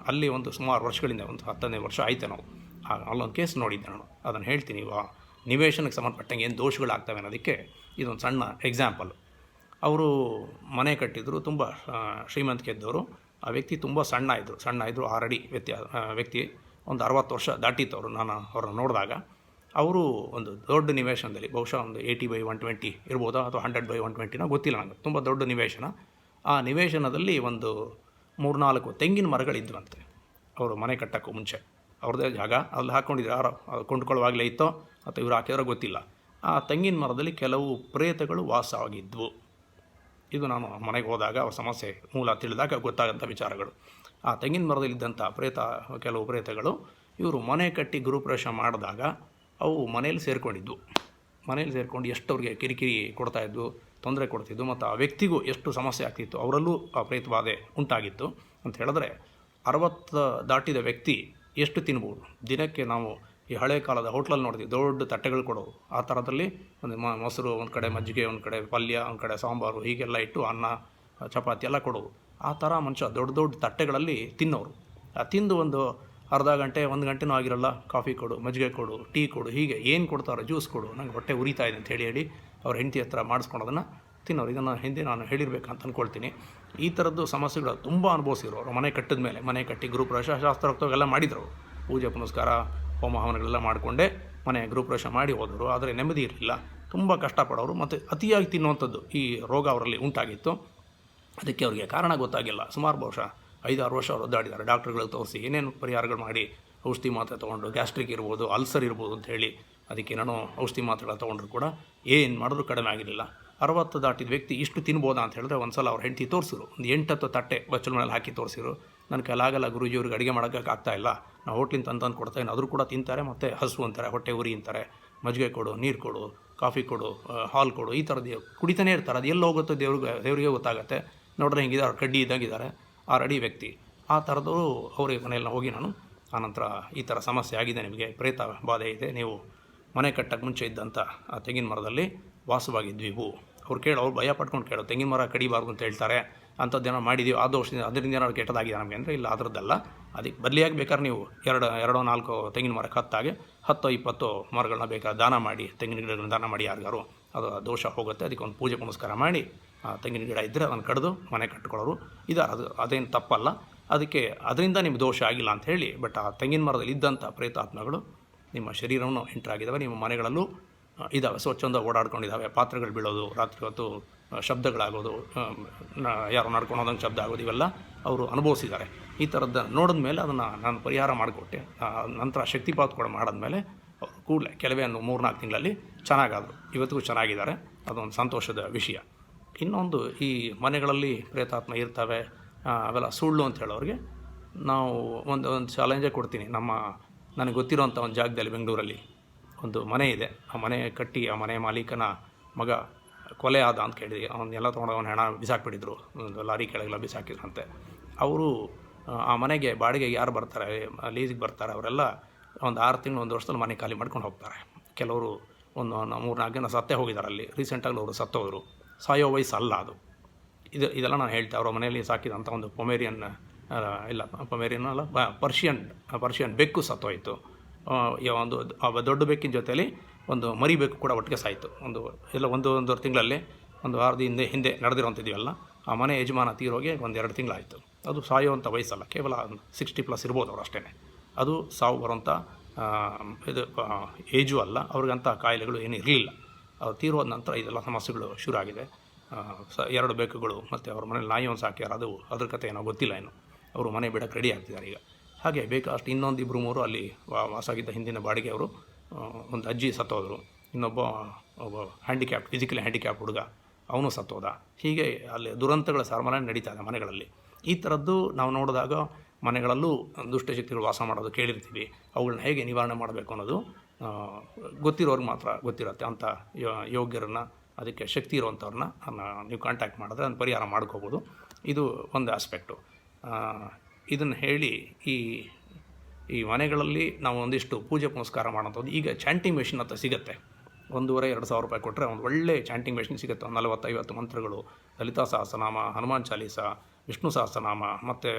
ಅಲ್ಲಿ ಒಂದು ಸುಮಾರು ವರ್ಷಗಳಿಂದ ಒಂದು ಹತ್ತನೇ ವರ್ಷ ಆಯಿತು ನಾವು. ಅಲ್ಲೊಂದು ಕೇಸ್ ನೋಡಿದ್ದೆ ನಾನು. ಅದನ್ನು ಹೇಳ್ತೀನಿ ಇವಾಗ. ನಿವೇಶನಕ್ಕೆ ಸಂಬಂಧಪಟ್ಟಂಗೆ ಏನು ದೋಷಗಳಾಗ್ತವೆ ಅನ್ನೋದಕ್ಕೆ ಇದೊಂದು ಸಣ್ಣ ಎಕ್ಸಾಂಪಲ್ ಅವರು ಮನೆ ಕಟ್ಟಿದ್ರು, ತುಂಬ ಶ್ರೀಮಂತಿಕೆ ಇದ್ದವರು. ಆ ವ್ಯಕ್ತಿ ತುಂಬ ಸಣ್ಣ ಇದ್ದರು ಸಣ್ಣ ಇದ್ದರು ಆರಡಿ ವ್ಯಕ್ತಿ ವ್ಯಕ್ತಿ, ಒಂದು ಅರವತ್ತು ವರ್ಷ ದಾಟಿತ್ತು ಅವರು ನಾನು ಅವ್ರನ್ನ ನೋಡಿದಾಗ. ಅವರು ಒಂದು ದೊಡ್ಡ ನಿವೇಶನದಲ್ಲಿ, ಬಹುಶಃ ಒಂದು ಏಯ್ಟಿ ಬೈ ಒನ್ ಟ್ವೆಂಟಿ ಇರ್ಬೋದು ಅಥವಾ ಹಂಡ್ರೆಡ್ ಬೈ ಒನ್ ಟ್ವೆಂಟಿನ ಗೊತ್ತಿಲ್ಲ ನನಗೆ, ತುಂಬ ದೊಡ್ಡ ನಿವೇಶನ. ಆ ನಿವೇಶನದಲ್ಲಿ ಒಂದು ಮೂರ್ನಾಲ್ಕು ತೆಂಗಿನ ಮರಗಳಿದ್ವಂತೆ. ಅವರು ಮನೆ ಕಟ್ಟೋಕ್ಕೂ ಮುಂಚೆ. ಅವ್ರದ್ದೇ ಜಾಗ ಅಲ್ಲಿ ಹಾಕ್ಕೊಂಡಿದ್ರು ಯಾರೋ ಅದು ಕೊಂಡ್ಕೊಳ್ಳುವಾಗಲೇ ಇತ್ತೋ, ಅಥವಾ ಇವ್ರು ಹಾಕಿದ್ರೋ ಗೊತ್ತಿಲ್ಲ. ಆ ತೆಂಗಿನ ಮರದಲ್ಲಿ ಕೆಲವು ಪ್ರೇತಗಳು ವಾಸವಾಗಿದ್ವು. ಇದು ನಾನು ಮನೆಗೆ ಹೋದಾಗ ಅವ್ರ ಸಮಸ್ಯೆ ಮೂಲ ತಿಳಿದಾಗ ಗೊತ್ತಾಗಂಥ ವಿಚಾರಗಳು. ಆ ತೆಂಗಿನ ಮರದಲ್ಲಿದ್ದಂಥ ಪ್ರೇತ, ಕೆಲವು ಪ್ರೇತಗಳು ಇವರು ಮನೆ ಕಟ್ಟಿ ಗೃಹಪ್ರವೇಶ ಮಾಡಿದಾಗ ಅವು ಮನೆಯಲ್ಲಿ ಸೇರಿಕೊಂಡಿದ್ವು. ಮನೇಲಿ ಸೇರಿಕೊಂಡು ಎಷ್ಟು ಅವ್ರಿಗೆ ಕಿರಿಕಿರಿ ಕೊಡ್ತಾಯಿದ್ವು ತೊಂದರೆ ಕೊಡ್ತಿದ್ವು ಮತ್ತು ಆ ವ್ಯಕ್ತಿಗೂ ಎಷ್ಟು ಸಮಸ್ಯೆ ಆಗ್ತಿತ್ತು ಅವರಲ್ಲೂ ಆ ಪ್ರೇತಬಾಧೆ ಉಂಟಾಗಿತ್ತು. ಅಂತ ಹೇಳಿದ್ರೆ ಅರವತ್ತು ದಾಟಿದ ವ್ಯಕ್ತಿ ಎಷ್ಟು ತಿನ್ಬೋದು? ದಿನಕ್ಕೆ ನಾವು ಈ ಹಳೆ ಕಾಲದ ಹೋಟ್ಲಲ್ಲಿ ನೋಡ್ತೀವಿ, ದೊಡ್ಡ ತಟ್ಟೆಗಳು ಕೊಡೋವು ಆ ಥರದಲ್ಲಿ ಒಂದು ಮೊಸರು ಒಂದು ಕಡೆ, ಮಜ್ಜಿಗೆ ಒಂದು ಕಡೆ, ಪಲ್ಯ ಒಂದು ಕಡೆ, ಸಾಂಬಾರು, ಹೀಗೆಲ್ಲ ಇಟ್ಟು ಅನ್ನ, ಚಪಾತಿ ಎಲ್ಲ ಕೊಡೋವು ಆ ಥರ ಮನುಷ್ಯ ದೊಡ್ಡ ದೊಡ್ಡ ತಟ್ಟೆಗಳಲ್ಲಿ ತಿನ್ನೋರು. ಆ ತಿಂದು ಒಂದು ಅರ್ಧ ಗಂಟೆ, ಒಂದು ಗಂಟೆನೂ ಆಗಿರಲ್ಲ, ಕಾಫಿ ಕೊಡು, ಮಜ್ಜಿಗೆ ಕೊಡು, ಟೀ ಕೊಡು, ಹೀಗೆ ಏನು ಕೊಡ್ತಾರೋ ಜ್ಯೂಸ್ ಕೊಡು, ನಂಗೆ ಹೊಟ್ಟೆ ಉರಿತಾ ಇದೆ ಅಂತ ಹೇಳಿ ಹೇಳಿ ಅವ್ರ ಹೆಂಡತಿ ಹತ್ರ ಮಾಡಿಸ್ಕೊಳೋದನ್ನು ತಿನ್ನೋರು. ಇದನ್ನು ಹಿಂದೆ ನಾನು ಹೇಳಿರ್ಬೇಕಂತ ಅಂದ್ಕೊಳ್ತೀನಿ ಈ ಥರದ್ದು ಸಮಸ್ಯೆಗಳು ತುಂಬ ಅನುಭವಿಸಿದ್ರು ಅವರು. ಮನೆ ಕಟ್ಟಿದ ಮೇಲೆ ಮನೆ ಕಟ್ಟಿ ಗೃಹಪ್ರವೇಶ ಶಾಸ್ತ್ರೋಕ್ತವೆಲ್ಲ ಮಾಡಿದರು. ಪೂಜೆ ಪುನಸ್ಕಾರ ಹೋಮ ಹವನಗಳೆಲ್ಲ ಮಾಡಿಕೊಂಡೇ ಮನೆ ಗೃಹಪ್ರವೇಶ ಮಾಡಿ ಹೋದರು ಆದರೆ ನೆಮ್ಮದಿ ಇರಲಿಲ್ಲ. ತುಂಬ ಕಷ್ಟಪಡೋರು ಮತ್ತು ಅತಿಯಾಗಿ ತಿನ್ನುವಂಥದ್ದು ಈ ರೋಗ ಅವರಲ್ಲಿ ಉಂಟಾಗಿತ್ತು. ಅದಕ್ಕೆ ಅವರಿಗೆ ಕಾರಣ ಗೊತ್ತಾಗಿಲ್ಲ. ಸುಮಾರು ಬಹುಶಃ ಐದಾರು ವರ್ಷ ಅವರು ಒದ್ದಾಡಿದ್ದಾರೆ. ಡಾಕ್ಟ್ರುಗಳಿಗೆ ತೋರಿಸಿ ಏನೇನು ಪರಿಹಾರಗಳು ಮಾಡಿ ಔಷಧಿ ಮಾತ್ರೆ ತೊಗೊಂಡು ಗ್ಯಾಸ್ಟ್ರಿಕ್ ಇರ್ಬೋದು, ಅಲ್ಸರ್ ಇರ್ಬೋದು ಅಂತ ಹೇಳಿ ಅದಕ್ಕೆ ಏನೋ ಔಷಧಿ ಮಾತ್ರೆಗಳ ತೊಗೊಂಡ್ರು ಕೂಡ. ಏನು ಮಾಡಿದ್ರು ಕಡಿಮೆ ಆಗಿರಲಿಲ್ಲ. ಅರವತ್ತು ದಾಟಿದ ವ್ಯಕ್ತಿ ಇಷ್ಟು ತಿನ್ಬೋದಾ ಅಂತ ಹೇಳಿದ್ರೆ ಒಂದು ಸಲ ಅವ್ರ ಹೆಂಡತಿ ತೋರಿಸಿದ್ರು ಒಂದು ಎಂಟತ್ತು ತಟ್ಟೆ ಬಚ್ಚಲ ಮೇಲೆ ಹಾಕಿ ತೋರಿಸಿರು. ನನ್ನ ಕೈಲಾಗಲ್ಲ ಗುರುಜಿ ಅವ್ರಿಗೆ ಅಡುಗೆ ಮಾಡೋಕ್ಕೆ ಆಗ್ತಾ ಇಲ್ಲ. ನಾವು ಹೋಟ್ಲಿಂದ ತಂದು ಕೊಡ್ತಾ ಆದರೂ ಕೂಡ ತಿಂತಾರೆ ಮತ್ತು ಹಸು ಅಂತಾರೆ, ಹೊಟ್ಟೆ ಉರಿ ಅಂತಾರೆ. ಮಜ್ಜಿಗೆ ಕೊಡು, ನೀರು ಕೊಡು, ಕಾಫಿ ಕೊಡು ಹಾಲು ಕೊಡು, ಈ ಥರದ್ದು ಕುಡಿತಾನೇ ಇರ್ತಾರೆ. ಅದು ಎಲ್ಲಿ ಹೋಗುತ್ತೋ ದೇವ್ರಿಗೆ, ದೇವರಿಗೆ ಗೊತ್ತಾಗುತ್ತೆ. ನೋಡ್ರೆ ಹಿಂಗಿದ್ದಾರೆ ಕಡ್ಡಿ ಇದ್ದಂಗಿದ್ದಾರೆ ಆ ರೆಡಿ ವ್ಯಕ್ತಿ. ಆ ಥರದ್ದು ಅವ್ರಿಗೆ ಮನೆಯಲ್ಲ ಹೋಗಿ ನಾನು ಆನಂತರ ಈ ಥರ ಸಮಸ್ಯೆ ಆಗಿದೆ ನಿಮಗೆ. ಪ್ರೇತ ಬಾಧೆ ಇದೆ. ನೀವು ಮನೆ ಕಟ್ಟಕ್ಕೆ ಮುಂಚೆ ಇದ್ದಂಥ ಆ ತೆಂಗಿನ ಮರದಲ್ಲಿ ವಾಸವಾಗಿದ್ವಿ. ಇವು ಅವ್ರು ಕೇಳೋ, ಅವ್ರು ಭಯ ಪಟ್ಕೊಂಡು ಕೇಳೋ, ತೆಂಗಿನ ಮರ ಕಡಿಬಾರ್ದು ಅಂತ ಹೇಳ್ತಾರೆ ಅಂಥದ್ದೇನೋ ಮಾಡಿದ್ದೀವಿ ಆ ದೋಷದಿಂದ, ಅದರಿಂದ ಏನಾದ್ರು ಕೆಟ್ಟದಾಗಿದೆ ನಮಗೆ ಅಂದರೆ ಇಲ್ಲ, ಅದರದ್ದಲ್ಲ. ಅದಕ್ಕೆ ಬದಲಿಯಾಗಿ ಬೇಕಾದ್ರೆ ನೀವು ಎರಡು, ಎರಡೋ, ನಾಲ್ಕು ತೆಂಗಿನ ಮರಕ್ಕೆ ಹತ್ತಾಗೆ ಹತ್ತು, ಇಪ್ಪತ್ತು ಮರಗಳನ್ನ ಬೇಕಾದ ದಾನ ಮಾಡಿ, ತೆಂಗಿನ ಗಿಡಗಳನ್ನ ದಾನ ಮಾಡಿ ಯಾರಿಗಾರು ಅದು ದೋಷ ಹೋಗುತ್ತೆ. ಅದಕ್ಕೆ ಒಂದು ಪೂಜೆ ಪುನಸ್ಕಾರ ಮಾಡಿ, ಆ ತೆಂಗಿನ ಗಿಡ ಇದ್ದರೆ ಅದನ್ನು ಕಡಿದು ಮನೆ ಕಟ್ಕೊಳ್ಳೋರು. ಇದು ಅದು, ಅದೇನು ತಪ್ಪಲ್ಲ. ಅದಕ್ಕೆ ಅದರಿಂದ ನಿಮ್ಗೆ ದೋಷ ಆಗಿಲ್ಲ ಅಂತ ಹೇಳಿ, ಬಟ್ ಆ ತೆಂಗಿನ ಮರದಲ್ಲಿ ಇದ್ದಂಥ ಪ್ರೇತಾತ್ಮಗಳು ನಿಮ್ಮ ಶರೀರವನ್ನು ಎಂಟ್ರಾಗಿದ್ದಾವೆ. ನಿಮ್ಮ ಮನೆಗಳಲ್ಲೂ ಇದ್ದಾವೆ ಸ್ವಚ್ಛಂದ ಓಡಾಡ್ಕೊಂಡಿದ್ದಾವೆ ಪಾತ್ರೆಗಳು ಬೀಳೋದು, ರಾತ್ರಿ ಹೊತ್ತು ಶಬ್ದಗಳಾಗೋದು ಯಾರು ನಡ್ಕೊಂಡು ಹೋದಂಗೆ ಶಬ್ದ ಆಗೋದು, ಇವೆಲ್ಲ ಅವರು ಅನುಭವಿಸಿದ್ದಾರೆ. ಈ ಥರದ್ದು ನೋಡಿದ ಮೇಲೆ ಅದನ್ನು ನಾನು ಪರಿಹಾರ ಮಾಡಿಕೊಟ್ಟೆ. ನಂತರ ಶಕ್ತಿಪಾತ್ ಕೂಡ ಮಾಡಿದ್ಮೇಲೆ ಅವರು ಕೂಡಲೇ ಕೆಲವೇ ಒಂದು ಮೂರು ನಾಲ್ಕು ತಿಂಗಳಲ್ಲಿ ಚೆನ್ನಾಗಾದರು. ಇವತ್ತಿಗೂ ಚೆನ್ನಾಗಿದ್ದಾರೆ. ಅದೊಂದು ಸಂತೋಷದ ವಿಷಯ. ಇನ್ನೊಂದು, ಈ ಮನೆಗಳಲ್ಲಿ ಪ್ರೇತಾತ್ಮ ಇರ್ತವೆ ಅವೆಲ್ಲ ಸುಳ್ಳು ಅಂತ ಹೇಳೋರಿಗೆ ನಾವು ಒಂದು ಒಂದು ಚಾಲೆಂಜೇ ಕೊಡ್ತೀನಿ. ನಮ್ಮ, ನನಗೆ ಗೊತ್ತಿರೋಂಥ ಒಂದು ಜಾಗದಲ್ಲಿ ಬೆಂಗಳೂರಲ್ಲಿ. ಒಂದು ಮನೆ ಇದೆ. ಆ ಮನೆ ಕಟ್ಟಿ ಆ ಮನೆ ಮಾಲೀಕನ ಮಗ ಕೊಲೆ ಆದ ಅಂತ ಕೇಳಿದ್ವಿ. ಅವನ್ನೆಲ್ಲ ತೊಗೊಂಡು ಅವನ ಹೆಣ ಬಿಸಾಕ್ಬಿಟ್ಟಿದ್ರು. ಒಂದು ಲಾರಿ ಕೆಳಗೆಲ್ಲ ಬಿಸಾಕಿದ್ರಂತೆ. ಅವರು, ಆ ಮನೆಗೆ ಬಾಡಿಗೆಗೆ ಯಾರು ಬರ್ತಾರೆ, ಲೀಸಿಗೆ ಬರ್ತಾರೆ, ಅವರೆಲ್ಲ ಒಂದು ಆರು ತಿಂಗಳು, ಒಂದು ವರ್ಷದಲ್ಲಿ ಮನೆ ಖಾಲಿ ಮಾಡ್ಕೊಂಡು ಹೋಗ್ತಾರೆ. ಕೆಲವರು ಒಂದು ಮೂರು ನಾಲ್ಕು ಜನ ಸತ್ತೇ ಹೋಗಿದ್ದಾರೆ ಅಲ್ಲಿ. ರೀಸೆಂಟಾಗಿ ಅವರು ಸತ್ತೋದ್ರು. ಸಾಯೋ ವಯಸ್ಸು ಅಲ್ಲ ಅದು. ಇದು, ಇದೆಲ್ಲ ನಾನು ಹೇಳ್ತೆ, ಅವರ ಮನೆಯಲ್ಲಿ ಸಾಕಿದಂಥ ಒಂದು ಪೊಮೇರಿಯನ್ ಇಲ್ಲ, ಪೊಮೇರಿಯನ್ ಅಲ್ಲ, ಪರ್ಷಿಯನ್ ಪರ್ಷಿಯನ್ ಬೆಕ್ಕು ಸತ್ತೋಯ್ತು. ಒಂದು ದೊಡ್ಡ ಬೆಕ್ಕಿನ ಜೊತೆಯಲ್ಲಿ ಒಂದು ಮರಿ ಬೆಕ್ಕು ಕೂಡ ಒಟ್ಟಿಗೆ ಸಾಯಿತು. ಒಂದು ಎಲ್ಲ ಒಂದು ಒಂದೂವರೆ ತಿಂಗಳಲ್ಲಿ ಒಂದು ವಾರದ ಹಿಂದೆ ಹಿಂದೆ ನಡೆದಿರೋಂಥದ್ದೀವಲ್ಲ ಆ ಮನೆ ಯಜಮಾನ ತೀರೋಗಿ ಒಂದು ಎರಡು ತಿಂಗಳಾಯಿತು. ಅದು ಸಾಯುವಂಥ ವಯಸ್ಸಲ್ಲ, ಕೇವಲ ಸಿಕ್ಸ್ಟಿ ಪ್ಲಸ್ ಇರ್ಬೋದು ಅವರು ಅಷ್ಟೇ ಅದು ಸಾವು ಬರುವಂಥ ಇದು ಏಜು ಅಲ್ಲ ಅವ್ರಿಗಂಥ ಕಾಯಿಲೆಗಳು ಏನೂ ಇರಲಿಲ್ಲ. ಅವ್ರು ತೀರೋದ ನಂತರ ಇದೆಲ್ಲ ಸಮಸ್ಯೆಗಳು ಶುರು ಆಗಿದೆ ಸ, ಎರಡು ಬೆಕ್ಕುಗಳು ಮತ್ತು ಅವ್ರ ಮನೇಲಿ ನಾಯಿ ಒಂದು ಸಾಕ್ಯಾರ, ಅದು ಅದ್ರ ಕತೆ ಏನೋ ಗೊತ್ತಿಲ್ಲ ಏನು ಅವರು ಮನೆ ಬಿಡಕ್ಕೆ ರೆಡಿ ಆಗ್ತಿದ್ದಾರೆ ಈಗ. ಹಾಗೆ ಬೇಕಾಷ್ಟು ಇನ್ನೊಂದು ಇಬ್ಬರು ಮೂರು ಅಲ್ಲಿ ವಾಸಾಗಿದ್ದ ಹಿಂದಿನ ಬಾಡಿಗೆ ಅವರು ಒಂದು ಅಜ್ಜಿ ಸತ್ತೋದ್ರು. ಇನ್ನೊಬ್ಬ, ಒಬ್ಬ ಹ್ಯಾಂಡಿಕ್ಯಾಪ್ ಫಿಸಿಕಲಿ ಹ್ಯಾಂಡಿಕ್ಯಾಪ್ ಹುಡುಗ, ಅವನು ಸತ್ತೋದ. ಹೀಗೆ ಅಲ್ಲಿ ದುರಂತಗಳ ಸರ್ಮನೆ ನಡೀತಾ ಇದೆ ಮನೆಗಳಲ್ಲಿ. ಈ ಥರದ್ದು ನಾವು ನೋಡಿದಾಗ ಮನೆಗಳಲ್ಲೂ ದುಷ್ಟಶಕ್ತಿಗಳು ವಾಸ ಮಾಡೋದು ಕೇಳಿರ್ತೀವಿ. ಅವುಗಳನ್ನ ಹೇಗೆ ನಿವಾರಣೆ ಮಾಡಬೇಕು ಅನ್ನೋದು ಗೊತ್ತಿರೋರ್ಗೆ ಮಾತ್ರ ಗೊತ್ತಿರುತ್ತೆ. ಅಂಥ ಯೋಗ್ಯರನ್ನ, ಅದಕ್ಕೆ ಶಕ್ತಿ ಇರುವಂಥವ್ರನ್ನ ನೀವು ಕಾಂಟ್ಯಾಕ್ಟ್ ಮಾಡಿದ್ರೆ ಅದನ್ನು ಪರಿಹಾರ ಮಾಡ್ಕೋಬೋದು. ಇದು ಒಂದು ಆಸ್ಪೆಕ್ಟು ಇದನ್ನು ಹೇಳಿ ಈ ಈ ಮನೆಗಳಲ್ಲಿ ನಾವು ಒಂದಿಷ್ಟು ಪೂಜೆ ಪುನಸ್ಕಾರ ಮಾಡೋಂಥದ್ದು. ಈಗ ಚಾಂಟಿಂಗ್ ಮೆಷಿನ್ ಅಂತ ಸಿಗುತ್ತೆ. ಒಂದೂವರೆ, ಎರಡು ಸಾವಿರ ರೂಪಾಯಿ ಕೊಟ್ಟರೆ ಒಂದು ಒಳ್ಳೆ ಚಾಂಟಿಂಗ್ ಮೆಷಿನ್ ಸಿಗುತ್ತೆ. ಒಂದು ನಲವತ್ತೈವತ್ತು ಮಂತ್ರಗಳು, ಲಲಿತಾ ಸಹಸ್ರನಾಮ, ಹನುಮಾನ್ ಚಾಲೀಸ, ವಿಷ್ಣು ಸಹಸ್ರನಾಮ, ಮತ್ತು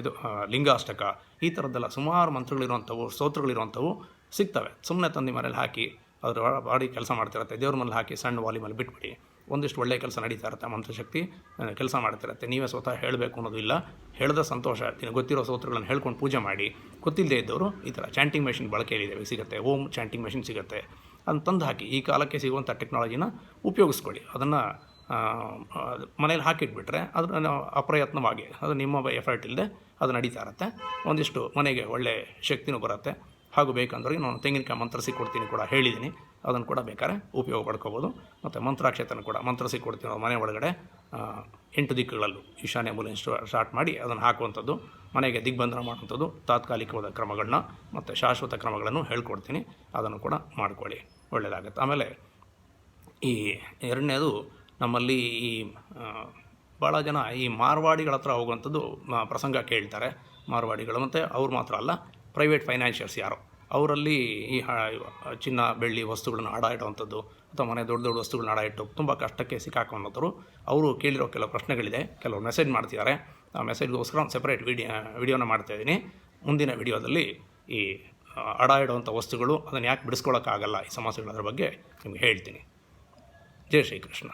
ಇದು ಲಿಂಗಾಷ್ಟಕ, ಈ ಥರದ್ದೆಲ್ಲ ಸುಮಾರು ಮಂತ್ರಗಳಿರುವಂಥವು, ಸ್ತೋತ್ರಗಳಿರುವಂಥವು ಸಿಗ್ತವೆ. ಸುಮ್ಮನೆ ತಂದು ಮನೇಲಿ ಹಾಕಿ, ಅದರ ಬಾಡಿ ಕೆಲಸ ಮಾಡ್ತಿರತ್ತೆ. ದೇವ್ರ ಮನೇಲಿ ಹಾಕಿ ಸಣ್ಣ ವಾಲಿ ಮೇಲೆ ಬಿಟ್ಬಿಡಿ. ಒಂದಿಷ್ಟು ಒಳ್ಳೆಯ ಕೆಲಸ ನಡೀತಾ ಇರುತ್ತೆ ಮಂತ್ರಶಕ್ತಿ ಕೆಲಸ ಮಾಡ್ತಿರತ್ತೆ. ನೀವೇ ಸ್ವತಃ ಹೇಳಬೇಕು ಅನ್ನೋದು ಇಲ್ಲ. ಹೇಳಿದ ಸಂತೋಷ ಆಗ್ತೀನಿ ಗೊತ್ತಿರೋ ಸೂತ್ರಗಳನ್ನು ಹೇಳ್ಕೊಂಡು ಪೂಜೆ ಮಾಡಿ. ಗೊತ್ತಿಲ್ಲದೆ ಇದ್ದವರು ಈ ಥರ ಚಾಂಟಿಂಗ್ ಮೆಷಿನ್ ಬಳಕೆಯಲ್ಲಿದೆ ಸಿಗುತ್ತೆ. ಓಮ್ ಚಾಂಟಿಂಗ್ ಮೆಷಿನ್ ಸಿಗುತ್ತೆ. ಅದನ್ನು ತಂದು ಹಾಕಿ ಈ ಕಾಲಕ್ಕೆ ಸಿಗುವಂಥ ಟೆಕ್ನಾಲಜಿನ ಉಪಯೋಗಿಸ್ಕೊಳ್ಳಿ. ಅದನ್ನು ಮನೇಲಿ ಹಾಕಿಟ್ಬಿಟ್ರೆ ಅದನ್ನು ಅಪ್ರಯತ್ನವಾಗಿ, ಅದು ನಿಮ್ಮ ಎಫರ್ಟ್ ಇಲ್ಲದೆ ಅದು ನಡೀತಾ ಇರುತ್ತೆ. ಒಂದಿಷ್ಟು ಮನೆಗೆ ಒಳ್ಳೆಯ ಶಕ್ತಿನೂ ಬರುತ್ತೆ. ಹಾಗೂ ಬೇಕಂದ್ರೆ ನಾನು ತೆಂಗಿನಕಾಯಿ ಮಂತ್ರಸಿ ಕೊಡ್ತೀನಿ ಕೂಡ ಹೇಳಿದ್ದೀನಿ. ಅದನ್ನು ಕೂಡ ಬೇಕಾದ್ರೆ ಉಪಯೋಗ ಪಡ್ಕೋಬೋದು. ಮತ್ತು ಮಂತ್ರಾಕ್ಷತೆಯನ್ನು ಕೂಡ ಮಂತ್ರಸಿ ಕೊಡ್ತೀನಿ ನಾವು ಮನೆ ಒಳಗಡೆ ಎಂಟು ದಿಕ್ಕುಗಳಲ್ಲೂ ಈಶಾನ್ಯ ಮೂಲೆಯನ್ನು ಸ್ಟಾರ್ಟ್ ಮಾಡಿ ಅದನ್ನು ಹಾಕುವಂಥದ್ದು, ಮನೆಗೆ ದಿಗ್ಬಂಧನ ಮಾಡುವಂಥದ್ದು, ತಾತ್ಕಾಲಿಕವಾದ ಕ್ರಮಗಳನ್ನ ಮತ್ತು ಶಾಶ್ವತ ಕ್ರಮಗಳನ್ನು ಹೇಳ್ಕೊಡ್ತೀನಿ. ಅದನ್ನು ಕೂಡ ಮಾಡ್ಕೊಳ್ಳಿ. ಒಳ್ಳೆಯದಾಗುತ್ತೆ ಆಮೇಲೆ ಈ ಎರಡನೇದು ನಮ್ಮಲ್ಲಿ ಈ ಭಾಳ ಜನ ಈ ಮಾರ್ವಾಡಿಗಳ ಹತ್ರ ಹೋಗುವಂಥದ್ದು ಪ್ರಸಂಗ ಕೇಳ್ತಾರೆ. ಮಾರ್ವಾಡಿಗಳು ಮತ್ತು ಅವ್ರು ಮಾತ್ರ ಅಲ್ಲ ಪ್ರೈವೇಟ್ ಫೈನಾನ್ಷಿಯರ್ಸ್ ಯಾರು? ಅವರಲ್ಲಿ ಈ ಚಿನ್ನ, ಬೆಳ್ಳಿ ವಸ್ತುಗಳನ್ನು ಅಡ ಇಡುವಂಥದ್ದು ಅಥವಾ ಮನೆ ದೊಡ್ಡ ದೊಡ್ಡ ವಸ್ತುಗಳನ್ನ ಅಡ ಇಟ್ಟು ತುಂಬ ಕಷ್ಟಕ್ಕೆ ಸಿಕ್ಕಾಕೊಂಡಂಥವ್ರು, ಅವರು ಕೇಳಿರೋ ಕೆಲವು ಪ್ರಶ್ನೆಗಳಿದೆ. ಕೆಲವು ಮೆಸೇಜ್ ಮಾಡ್ತಿದ್ದಾರೆ. ಆ ಮೆಸೇಜ್ಗೋಸ್ಕರ ಒಂದು ಸೆಪ್ರೇಟ್ ವಿಡಿಯೋ ವಿಡಿಯೋನ ಮಾಡ್ತಾಯಿದ್ದೀನಿ ಮುಂದಿನ ವಿಡಿಯೋದಲ್ಲಿ ಈ ಅಡ ಇಡುವಂಥ ವಸ್ತುಗಳು ಅದನ್ನು ಯಾಕೆ ಬಿಡಿಸ್ಕೊಳ್ಳೋಕ್ಕಾಗಲ್ಲ ಈ ಸಮಸ್ಯೆಗಳ ಬಗ್ಗೆ ನಿಮ್ಗೆ ಹೇಳ್ತೀನಿ. ಜೈ ಶ್ರೀಕೃಷ್ಣ.